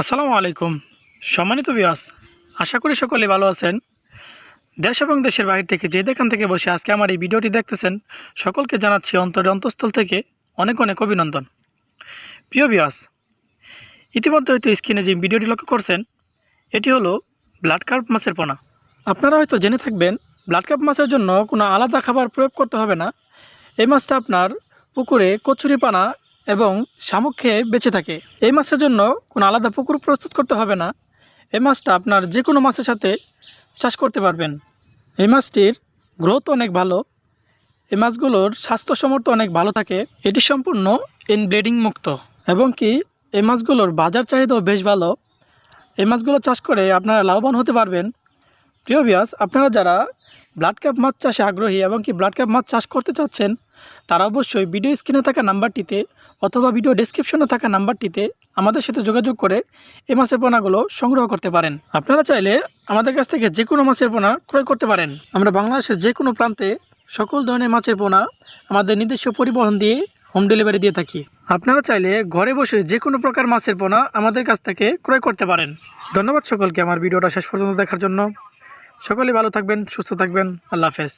আসসালামু আলাইকুম। সম্মানিত বিয়াস আশা করি সকলে ভালো আছেন। দেশ এবং দেশের বাইরে থেকে যে দেখান থেকে বসে আজকে আমার এই ভিডিওটি দেখতেছেন, সকলকে জানাচ্ছি অন্তরের অন্তঃস্থল থেকে অনেক অনেক অভিনন্দন। প্রিয় বিয়াস ইতিমধ্যে হয়তো স্ক্রিনে যে ভিডিওটি লক্ষ্য করছেন, এটি হলো ব্লাড কার্প মাছের পোনা। আপনারা হয়তো জেনে থাকবেন ব্লাড কার্প মাছের জন্য কোনো আলাদা খাবার প্রয়োগ করতে হবে না। এই মাছটা আপনার পুকুরে কচুরি পানা এবং শামুক খেয়ে বেঁচে থাকে। এই মাছের জন্য কোনো আলাদা পুকুর প্রস্তুত করতে হবে না। এই মাছটা আপনার যে কোনো মাছের সাথে চাষ করতে পারবেন। এই মাছটির গ্রোথ অনেক ভালো। এই মাছগুলোর স্বাস্থ্য সমর্থ অনেক ভালো থাকে। এটি সম্পূর্ণ ইনব্লিডিং মুক্ত। এবং কি, এই মাছগুলোর বাজার চাহিদাও বেশ ভালো। এই মাছগুলো চাষ করে আপনারা লাভবান হতে পারবেন। প্রিয় বিয়াস আপনারা যারা ব্লাড ক্যাপ মাছ চাষে আগ্রহী এবং কি ব্লাড ক্যাপ মাছ চাষ করতে চাচ্ছেন তারা অবশ্যই ভিডিও স্ক্রিনে থাকা নাম্বারটিতে অথবা ভিডিও ডেসক্রিপশনে থাকা নাম্বারটিতে আমাদের সাথে যোগাযোগ করে এই মাছের পোনাগুলো সংগ্রহ করতে পারেন। আপনারা চাইলে আমাদের কাছ থেকে যে কোনো মাছের পোনা ক্রয় করতে পারেন। আমরা বাংলাদেশের যে কোনো প্রান্তে সকল ধরনের মাছের পোনা আমাদের নিজস্ব পরিবহন দিয়ে হোম ডেলিভারি দিয়ে থাকি। আপনারা চাইলে ঘরে বসে যে কোনো প্রকার মাছের পোনা আমাদের কাছ থেকে ক্রয় করতে পারেন। ধন্যবাদ সকলকে আমার ভিডিওটা শেষ পর্যন্ত দেখার জন্য। সকলে ভালো থাকবেন, সুস্থ থাকবেন। আল্লাহ হাফেজ।